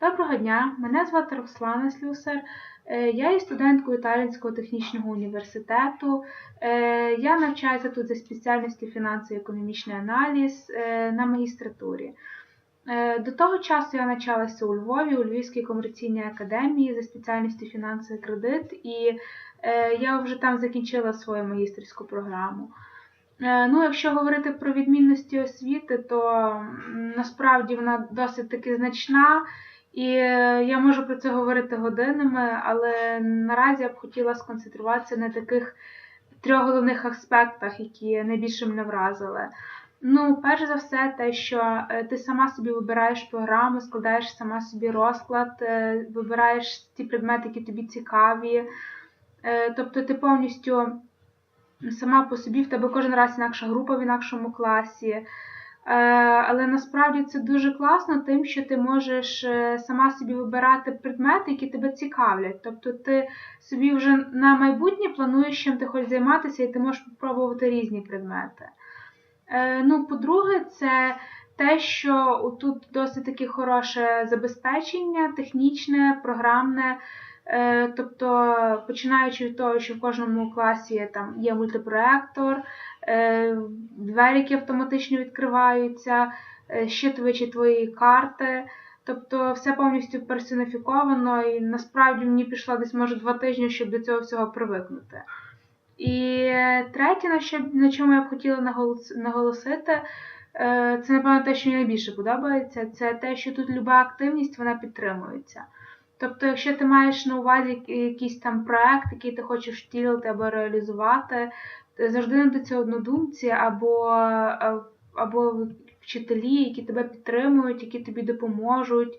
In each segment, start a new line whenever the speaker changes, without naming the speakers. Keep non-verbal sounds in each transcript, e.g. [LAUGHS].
Доброго дня, мене звати Руслана Слюсар. Е, Я є студенткою Талінського технічного університету. Е, Я навчаюся тут за спеціальністю фінансово-економічний аналіз е, на магістратурі. До того часу я навчалася у Львові, у Львівській комерційній академії за спеціальністю фінансовий кредит, і я вже там закінчила свою магістерську програму. Ну, якщо говорити про відмінності освіти, то насправді вона досить таки значна, і е, я можу про це говорити годинами, але наразі я б хотіла сконцентруватися на таких трьох головних аспектах, які найбільше мене вразили. Ну, перш за все, те, що е, ти сама собі вибираєш програму, складаєш сама собі розклад, е, вибираєш ті предмети, які тобі цікаві. Тобто ти повністю сама по собі, в тебе кожен раз інакша група в інакшому класі. Е, Але насправді це дуже класно, тим, що ти можеш е, сама собі вибирати предмети, які тебе цікавлять. Тобто ти собі вже на майбутнє плануєш, чим ти хочеш займатися, і ти можеш спробувати різні предмети. Е, Ну, по-друге, це те, що тут досить таки хороше забезпечення, технічне, програмне. Тобто, починаючи від того, що в кожному класі там є мультипроектор, двері, які автоматично відкриваються, е, щитувачі твоєї карти. Тобто все повністю персоніфіковано, і насправді мені пішло десь може два тижні, щоб до цього всього привикнути. І третє, на, що, на чому я б хотіла наголосити, е, це, напевно, те, що мені найбільше подобається, це те, що тут люба активність вона підтримується. Тобто, якщо ти маєш на увазі якийсь там проект, який ти хочеш втілити або реалізувати, завжди знайдуться однодумці або, е, або вчителі, які тебе підтримують, які тобі допоможуть,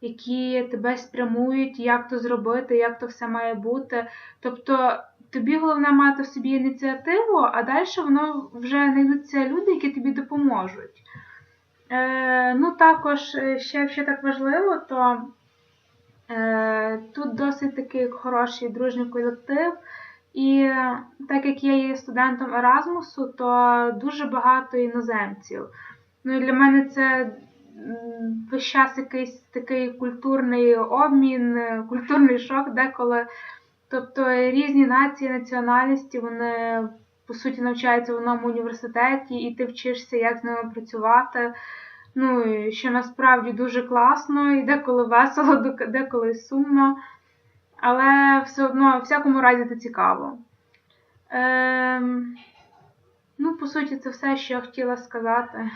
які тебе спрямують, як то зробити, як то все має бути. Тобто тобі головне мати в собі ініціативу, а далі воно вже знайдуться люди, які тобі допоможуть. Е, ну, також е, ще так важливо, то тут досить такий хороший дружній колектив. І е, так як я є студентом Еразмусу, то дуже багато іноземців. Ну і для мене це весь час якийсь такий культурний обмін, е, культурний шок деколи. Тобто різні нації, національності, вони по суті навчаються в одному університеті, і ти вчишся, як з ними працювати. Ну, що насправді дуже класно, і деколи весело, [LAUGHS] деколи сумно. Але все одно, в всякому разі, це цікаво. Ем, ну, по суті, це все, що я хотіла сказати.